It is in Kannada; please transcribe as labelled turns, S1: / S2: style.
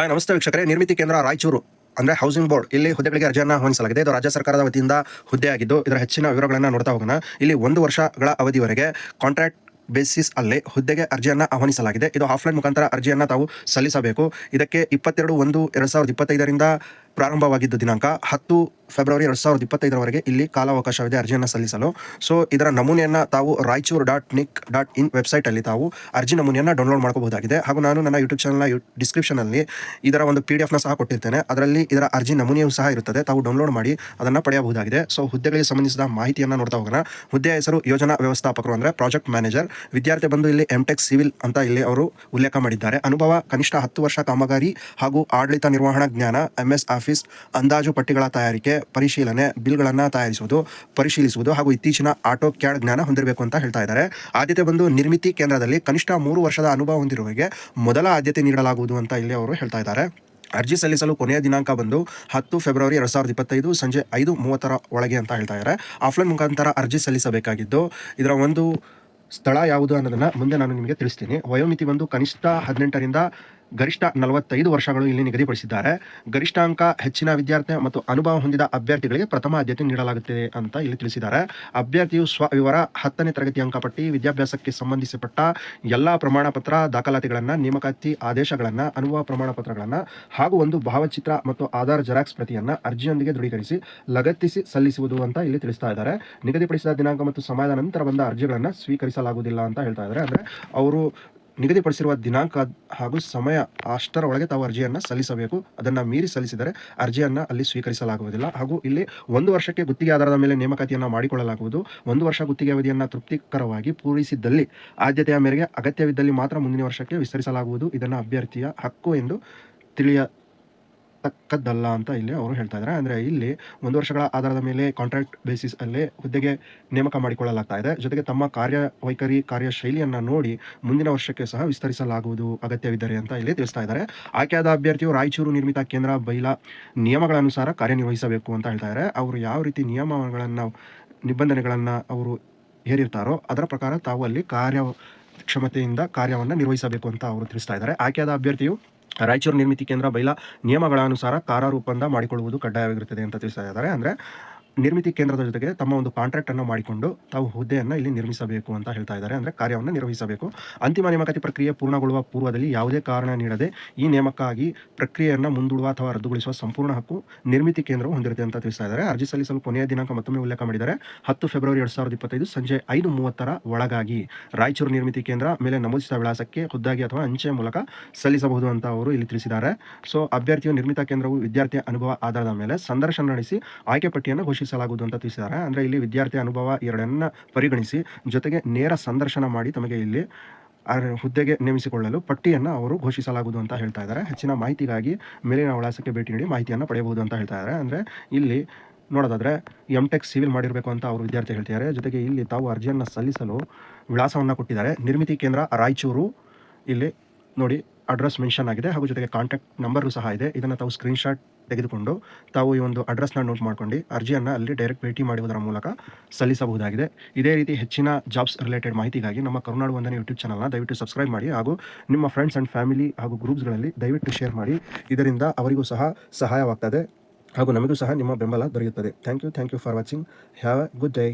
S1: ಹಾಯ್ ನಮಸ್ತೆ ವೀಕ್ಷಕರೇ, ನಿರ್ಮಿತಿ ಕೇಂದ್ರ ರಾಯಚೂರು, ಅಂದ್ರೆ ಹೌಸಿಂಗ್ ಬೋರ್ಡ್ ಇಲ್ಲಿ ಹುದ್ದೆಗಳಿಗೆ ಅರ್ಜಿಯನ್ನು ಆಹ್ವಾನಿಸಲಾಗಿದೆ ಇದು ರಾಜ್ಯ ಸರ್ಕಾರದ ವತಿಯಿಂದ ಹುದ್ದೆ ಆಗಿದ್ದು ಇದರ ಹೆಚ್ಚಿನ ವಿವರಗಳನ್ನು ನೋಡ್ತಾ ಹೋಗೋಣ. ಇಲ್ಲಿ ಒಂದು ವರ್ಷಗಳ ಅವಧಿವರೆಗೆ ಕಾಂಟ್ರಾಕ್ಟ್ ಬೇಸಿಸ್ ಅಲ್ಲಿ ಹುದ್ದೆಗೆ ಅರ್ಜಿಯನ್ನು ಆಹ್ವಾನಿಸಲಾಗಿದೆ. ಇದು ಆಫ್ಲೈನ್ ಮುಖಾಂತರ ಅರ್ಜಿಯನ್ನು ತಾವು ಸಲ್ಲಿಸಬೇಕು. ಇದಕ್ಕೆ ಇಪ್ಪತ್ತೆರಡು ಒಂದು ಎರಡು ಸಾವಿರದ ಇಪ್ಪತ್ತೈದರಿಂದ ಪ್ರಾರಂಭವಾಗಿದ್ದು ದಿನಾಂಕ ಹತ್ತು ಫೆಬ್ರವರಿ ಎರಡು ಸಾವಿರದ ಇಪ್ಪತ್ತೈದರವರೆಗೆ ಇಲ್ಲಿ ಕಾಲಾವಕಾಶವಿದೆ ಅರ್ಜಿಯನ್ನು ಸಲ್ಲಿಸಲು. ಸೊ ಇದರ ನಮೂನೆಯನ್ನು ತಾವು Raichur dot nic dot in ವೆಬ್ಸೈಟಲ್ಲಿ ತಾವು ಅರ್ಜಿ ನಮೂನೆಯನ್ನು ಡೌನ್ಲೋಡ್ ಮಾಡ್ಕೋಬಹುದಾಗಿದೆ. ಹಾಗೂ ನಾನು ನನ್ನ ಯೂಟ್ಯೂಬ್ ಚಾನಲ್ನ ಡಿಸ್ಕ್ರಿಪ್ಷನಲ್ಲಿ ಇದರ ಒಂದು ಪಿ ಡಿ ಎಫ್ನ ಸಹ ಕೊಟ್ಟಿರ್ತೇನೆ. ಅದರಲ್ಲಿ ಇದರ ಅರ್ಜಿ ನಮೂನೆಯೂ ಸಹ ಇರುತ್ತದೆ. ತಾವು ಡೌನ್ಲೋಡ್ ಮಾಡಿ ಅದನ್ನು ಪಡೆಯಬಹುದಾಗಿದೆ. ಸೊ ಹುದ್ದೆಗಳಿಗೆ ಸಂಬಂಧಿಸಿದ ಮಾಹಿತಿಯನ್ನು ನೋಡ್ತಾ ಹೋಗೋಣ. ಹುದ್ದೆಯ ಹೆಸರು ಯೋಜನಾ ವ್ಯವಸ್ಥಾಪಕರು ಅಂದರೆ ಪ್ರಾಜೆಕ್ಟ್ ಮ್ಯಾನೇಜರ್. ವಿದ್ಯಾರ್ಥಿ ಬಂದು ಇಲ್ಲಿ ಎಂ ಟೆಕ್ ಸಿವಿಲ್ ಅಂತ ಇಲ್ಲಿ ಅವರು ಉಲ್ಲೇಖ ಮಾಡಿದ್ದಾರೆ. ಅನುಭವ ಕನಿಷ್ಠ ಹತ್ತು ವರ್ಷ ಕಾಮಗಾರಿ ಹಾಗೂ ಆಡಳಿತ ನಿರ್ವಹಣಾ ಜ್ಞಾನ ಎಂ ಎಸ್ ಆಫೀಸ್ ಅಂದಾಜು ಪಟ್ಟಿಗಳ ತಯಾರಿಕೆ, ಪರಿಶೀಲನೆ, ಬಿಲ್ಗಳನ್ನು ತಯಾರಿಸುವುದು, ಪರಿಶೀಲಿಸುವುದು ಹಾಗೂ ಇತ್ತೀಚಿನ ಆಟೋ ಕ್ಯಾಡ್ ಜ್ಞಾನ ಹೊಂದಿರಬೇಕು ಅಂತ ಹೇಳ್ತಾ ಇದ್ದಾರೆ. ಆದ್ಯತೆ ಬಂದು ನಿರ್ಮಿತಿ ಕೇಂದ್ರದಲ್ಲಿ ಕನಿಷ್ಠ ಮೂರು ವರ್ಷದ ಅನುಭವ ಹೊಂದಿರುವವರಿಗೆ ಮೊದಲ ಆದ್ಯತೆ ನೀಡಲಾಗುವುದು ಅಂತ ಇಲ್ಲಿ ಅವರು ಹೇಳ್ತಾ ಇದ್ದಾರೆ. ಅರ್ಜಿ ಸಲ್ಲಿಸಲು ಕೊನೆಯ ದಿನಾಂಕ ಬಂದು ಹತ್ತು ಫೆಬ್ರವರಿ ಎರಡು ಸಾವಿರದ ಇಪ್ಪತ್ತೈದು ಸಂಜೆ ಐದು ಮೂವತ್ತರ ಒಳಗೆ ಅಂತ ಹೇಳ್ತಾ ಇದ್ದಾರೆ. ಆಫ್ಲೈನ್ ಮುಖಾಂತರ ಅರ್ಜಿ ಸಲ್ಲಿಸಬೇಕಾಗಿದ್ದು, ಇದರ ಒಂದು ಸ್ಥಳ ಯಾವುದು ಅನ್ನೋದನ್ನು ಮುಂದೆ ನಾನು ನಿಮಗೆ ತಿಳಿಸ್ತೀನಿ. ವಯೋಮಿತಿ ಬಂದು ಕನಿಷ್ಠ ಹದಿನೆಂಟರಿಂದ ಗರಿಷ್ಠ ನಲವತ್ತೈದು ವರ್ಷಗಳು ಇಲ್ಲಿ ನಿಗದಿಪಡಿಸಿದ್ದಾರೆ. ಗರಿಷ್ಠಾಂಕ ಹೆಚ್ಚಿನ ವಿದ್ಯಾರ್ಥಿ ಮತ್ತು ಅನುಭವ ಹೊಂದಿದ ಅಭ್ಯರ್ಥಿಗಳಿಗೆ ಪ್ರಥಮ ಆದ್ಯತೆ ನೀಡಲಾಗುತ್ತದೆ ಅಂತ ಇಲ್ಲಿ ತಿಳಿಸಿದ್ದಾರೆ. ಅಭ್ಯರ್ಥಿಯು ಸ್ವ ವಿವರ ಹತ್ತನೇ ತರಗತಿ ಅಂಕಪಟ್ಟಿ, ವಿದ್ಯಾಭ್ಯಾಸಕ್ಕೆ ಸಂಬಂಧಿಸಿಪಟ್ಟ ಎಲ್ಲ ಪ್ರಮಾಣ ಪತ್ರ ದಾಖಲಾತಿಗಳನ್ನು, ನೇಮಕಾತಿ ಆದೇಶಗಳನ್ನು, ಅನುಭವ ಪ್ರಮಾಣ ಪತ್ರಗಳನ್ನು ಹಾಗೂ ಒಂದು ಭಾವಚಿತ್ರ ಮತ್ತು ಆಧಾರ್ ಜೆರಾಕ್ಸ್ ಪ್ರತಿಯನ್ನು ಅರ್ಜಿಯೊಂದಿಗೆ ದೃಢೀಕರಿಸಿ ಲಗತ್ತಿಸಿ ಸಲ್ಲಿಸುವುದು ಅಂತ ಇಲ್ಲಿ ತಿಳಿಸ್ತಾ ಇದ್ದಾರೆ. ನಿಗದಿಪಡಿಸಿದ ದಿನಾಂಕ ಮತ್ತು ಸಮಯದ ನಂತರ ಬಂದ ಅರ್ಜಿಗಳನ್ನು ಸ್ವೀಕರಿಸಲಾಗುವುದಿಲ್ಲ ಅಂತ ಹೇಳ್ತಾ ಇದ್ದಾರೆ. ಅಂದರೆ ಅವರು ನಿಗದಿಪಡಿಸಿರುವ ದಿನಾಂಕ ಹಾಗೂ ಸಮಯ ಅಷ್ಟರ ಒಳಗೆ ತಾವು ಅರ್ಜಿಯನ್ನು ಸಲ್ಲಿಸಬೇಕು. ಅದನ್ನು ಮೀರಿ ಸಲ್ಲಿಸಿದರೆ ಅರ್ಜಿಯನ್ನು ಅಲ್ಲಿ ಸ್ವೀಕರಿಸಲಾಗುವುದಿಲ್ಲ. ಹಾಗೂ ಇಲ್ಲಿ ಒಂದು ವರ್ಷಕ್ಕೆ ಗುತ್ತಿಗೆ ಆಧಾರದ ಮೇಲೆ ನೇಮಕಾತಿಯನ್ನು ಮಾಡಿಕೊಳ್ಳಲಾಗುವುದು. ಒಂದು ವರ್ಷ ಗುತ್ತಿಗೆ ಅವಧಿಯನ್ನು ತೃಪ್ತಿಕರವಾಗಿ ಪೂರೈಸಿದ್ದಲ್ಲಿ ಆದ್ಯತೆಯ ಮೇರೆಗೆ ಅಗತ್ಯವಿದ್ದಲ್ಲಿ ಮಾತ್ರ ಮುಂದಿನ ವರ್ಷಕ್ಕೆ ವಿಸ್ತರಿಸಲಾಗುವುದು. ಇದನ್ನು ಅಭ್ಯರ್ಥಿಯ ಹಕ್ಕು ಎಂದು ತಿಳಿಯ ತಕ್ಕದ್ದಲ್ಲ ಅಂತ ಇಲ್ಲಿ ಅವರು ಹೇಳ್ತಾ ಇದ್ದಾರೆ. ಅಂದರೆ ಇಲ್ಲಿ ಒಂದು ವರ್ಷಗಳ ಆಧಾರದ ಮೇಲೆ ಕಾಂಟ್ರಾಕ್ಟ್ ಬೇಸಿಸ್ ಅಲ್ಲೇ ಹುದ್ದೆಗೆ ನೇಮಕ ಮಾಡಿಕೊಳ್ಳಲಾಗ್ತಾ ಇದೆ. ಜೊತೆಗೆ ತಮ್ಮ ಕಾರ್ಯವೈಖರಿ ಕಾರ್ಯಶೈಲಿಯನ್ನು ನೋಡಿ ಮುಂದಿನ ವರ್ಷಕ್ಕೆ ಸಹ ವಿಸ್ತರಿಸಲಾಗುವುದು ಅಗತ್ಯವಿದ್ದರೆ ಅಂತ ಇಲ್ಲಿ ತಿಳಿಸ್ತಾ ಇದ್ದಾರೆ. ಆಯ್ಕೆಯಾದ ಅಭ್ಯರ್ಥಿಯು ರಾಯಚೂರು ನಿರ್ಮಿತ ಕೇಂದ್ರ ಬೈಲಾ ನಿಯಮಗಳನುಸಾರ ಕಾರ್ಯನಿರ್ವಹಿಸಬೇಕು ಅಂತ ಹೇಳ್ತಾ ಇದ್ದಾರೆ. ಅವರು ಯಾವ ರೀತಿ ನಿಯಮಗಳನ್ನು, ನಿಬಂಧನೆಗಳನ್ನು ಅವರು ಹೇರಿರ್ತಾರೋ ಅದರ ಪ್ರಕಾರ ತಾವು ಅಲ್ಲಿ ಕಾರ್ಯ ಕ್ಷಮತೆಯಿಂದ ಕಾರ್ಯವನ್ನು ನಿರ್ವಹಿಸಬೇಕು ಅಂತ ಅವರು ತಿಳಿಸ್ತಾ ಇದ್ದಾರೆ. ಆಯ್ಕೆಯಾದ ಅಭ್ಯರ್ಥಿಯು ರಾಯಚೂರು ನಿರ್ಮಿತಿ ಕೇಂದ್ರ ಬೈಲಾ ನಿಯಮಗಳ ಅನುಸಾರ ಕಾರಾರು ಒಪ್ಪಂದ ಮಾಡಿಕೊಳ್ಳುವುದು ಕಡ್ಡಾಯವಾಗಿರುತ್ತದೆ ಅಂತ ತಿಳಿಸ್ತಾ ಇದ್ದಾರೆ ಅಂದರೆ ನಿರ್ಮಿತಿ ಕೇಂದ್ರದ ಜೊತೆಗೆ ತಮ್ಮ ಒಂದು ಕಾಂಟ್ರಾಕ್ಟ್ ಅನ್ನು ಮಾಡಿಕೊಂಡು ತಾವು ಹುದ್ದೆಯನ್ನು ಇಲ್ಲಿ ನಿರ್ಮಿಸಬೇಕು ಅಂತ ಹೇಳ್ತಾ ಇದ್ದಾರೆ. ಅಂದರೆ ಕಾರ್ಯವನ್ನು ನಿರ್ವಹಿಸಬೇಕು. ಅಂತಿಮ ನೇಮಕಾತಿ ಪ್ರಕ್ರಿಯೆ ಪೂರ್ಣಗೊಳ್ಳುವ ಪೂರ್ವದಲ್ಲಿ ಯಾವುದೇ ಕಾರಣ ನೀಡದೆ ಈ ನೇಮಕಾಗಿ ಪ್ರಕ್ರಿಯೆಯನ್ನು ಮುಂದೂಡುವ ಅಥವಾ ರದ್ದುಗೊಳಿಸುವ ಸಂಪೂರ್ಣ ಹಕ್ಕು ನಿರ್ಮಿತಿ ಕೇಂದ್ರವು ಹೊಂದಿರುತ್ತೆ ಅಂತ ತಿಳಿಸ್ತಾ ಇದ್ದಾರೆ. ಅರ್ಜಿ ಸಲ್ಲಿಸಲು ಕೊನೆಯ ದಿನಾಂಕ ಮತ್ತೊಮ್ಮೆ ಉಲ್ಲೇಖ ಮಾಡಿದ್ದಾರೆ. ಹತ್ತು ಫೆಬ್ರವರಿ ಎರಡು ಸಾವಿರದ ಇಪ್ಪತ್ತೈದು ಸಂಜೆ ಐದು ಮೂವತ್ತರ ಒಳಗಾಗಿ ರಾಯಚೂರು ನಿರ್ಮಿತಿ ಕೇಂದ್ರ ಮೇಲೆ ನಮೂದಿಸಿದ ವಿಳಾಸಕ್ಕೆ ಖುದ್ದಾಗಿ ಅಥವಾ ಅಂಚೆ ಮೂಲಕ ಸಲ್ಲಿಸಬಹುದು ಅಂತ ಅವರು ಇಲ್ಲಿ ತಿಳಿಸಿದ್ದಾರೆ. ಸೊ, ಅಭ್ಯರ್ಥಿಯು ನಿರ್ಮಿತ ಕೇಂದ್ರವು ವಿದ್ಯಾರ್ಥಿ ಅನುಭವ, ಆಧಾರದ ಮೇಲೆ ಸಂದರ್ಶನ ನಡೆಸಿ ಆಯ್ಕೆ ಪಟ್ಟಿಯನ್ನು ಘೋಷಿಸಲಾಗುವುದು ಅಂತ ತಿಳಿಸಿದ್ದಾರೆ. ಅಂದರೆ ಇಲ್ಲಿ ವಿದ್ಯಾರ್ಥಿ ಅನುಭವ ಎರಡನ್ನ ಪರಿಗಣಿಸಿ, ಜೊತೆಗೆ ನೇರ ಸಂದರ್ಶನ ಮಾಡಿ ತಮಗೆ ಇಲ್ಲಿ ಹುದ್ದೆಗೆ ನೇಮಿಸಿಕೊಳ್ಳಲು ಪಟ್ಟಿಯನ್ನು ಅವರು ಘೋಷಿಸಲಾಗುವುದು ಅಂತ ಹೇಳ್ತಾ ಇದ್ದಾರೆ. ಹೆಚ್ಚಿನ ಮಾಹಿತಿಗಾಗಿ ಮೇಲಿನ ವಿಳಾಸಕ್ಕೆ ಭೇಟಿ ನೀಡಿ ಮಾಹಿತಿಯನ್ನು ಪಡೆಯಬಹುದು ಅಂತ ಹೇಳ್ತಾ ಇದ್ದಾರೆ. ಅಂದರೆ ಇಲ್ಲಿ ನೋಡೋದಾದರೆ ಎಂ ಟೆಕ್ ಸಿವಿಲ್ ಮಾಡಿರಬೇಕು ಅಂತ ಅವರು ವಿದ್ಯಾರ್ಥಿ ಹೇಳ್ತಿದ್ದಾರೆ. ಜೊತೆಗೆ ಇಲ್ಲಿ ತಾವು ಅರ್ಜಿಯನ್ನು ಸಲ್ಲಿಸಲು ವಿಳಾಸವನ್ನು ಕೊಟ್ಟಿದ್ದಾರೆ. ನಿರ್ಮಿತಿ ಕೇಂದ್ರ ರಾಯಚೂರು. ಇಲ್ಲಿ ನೋಡಿ ಅಡ್ರೆಸ್ ಮೆನ್ಷನ್ ಆಗಿದೆ. ಹಾಗೂ ಜೊತೆಗೆ ಕಾಂಟ್ಯಾಕ್ಟ್ ನಂಬರು ಸಹ ಇದೆ. ಇದನ್ನು ತಾವು ಸ್ಕ್ರೀನ್ಶಾಟ್ ತೆಗೆದುಕೊಂಡು ತಾವು ಈ ಒಂದು ಅಡ್ರೆಸ್ನ ನೋಟ್ ಮಾಡ್ಕೊಂಡು ಅರ್ಜಿಯನ್ನು ಅಲ್ಲಿ ಡೈರೆಕ್ಟ್ ಭೇಟಿ ಮಾಡುವುದರ ಮೂಲಕ ಸಲ್ಲಿಸಬಹುದಾಗಿದೆ. ಇದೇ ರೀತಿ ಹೆಚ್ಚಿನ ಜಾಬ್ಸ್ ರಿಲೇಟೆಡ್ ಮಾಹಿತಿಗಾಗಿ ನಮ್ಮ ಕರುನಾಡು ವಂದನೆ ಯೂಟ್ಯೂಬ್ ಚಾನಲ್ನ ದಯವಿಟ್ಟು ಸಬ್ಸ್ಕ್ರೈಬ್ ಮಾಡಿ ಹಾಗೂ ನಿಮ್ಮ ಫ್ರೆಂಡ್ಸ್ ಆ್ಯಂಡ್ ಫ್ಯಾಮಿಲಿ ಹಾಗೂ ಗ್ರೂಪ್ಸ್ಗಳಲ್ಲಿ ದಯವಿಟ್ಟು ಶೇರ್ ಮಾಡಿ. ಇದರಿಂದ ಅವರಿಗೂ ಸಹ ಸಹಾಯವಾಗ್ತದೆ ಹಾಗೂ ನಮಗೂ ಸಹ ನಿಮ್ಮ ಬೆಂಬಲ ದೊರೆಯುತ್ತದೆ. Thank you thank you for watching have a good day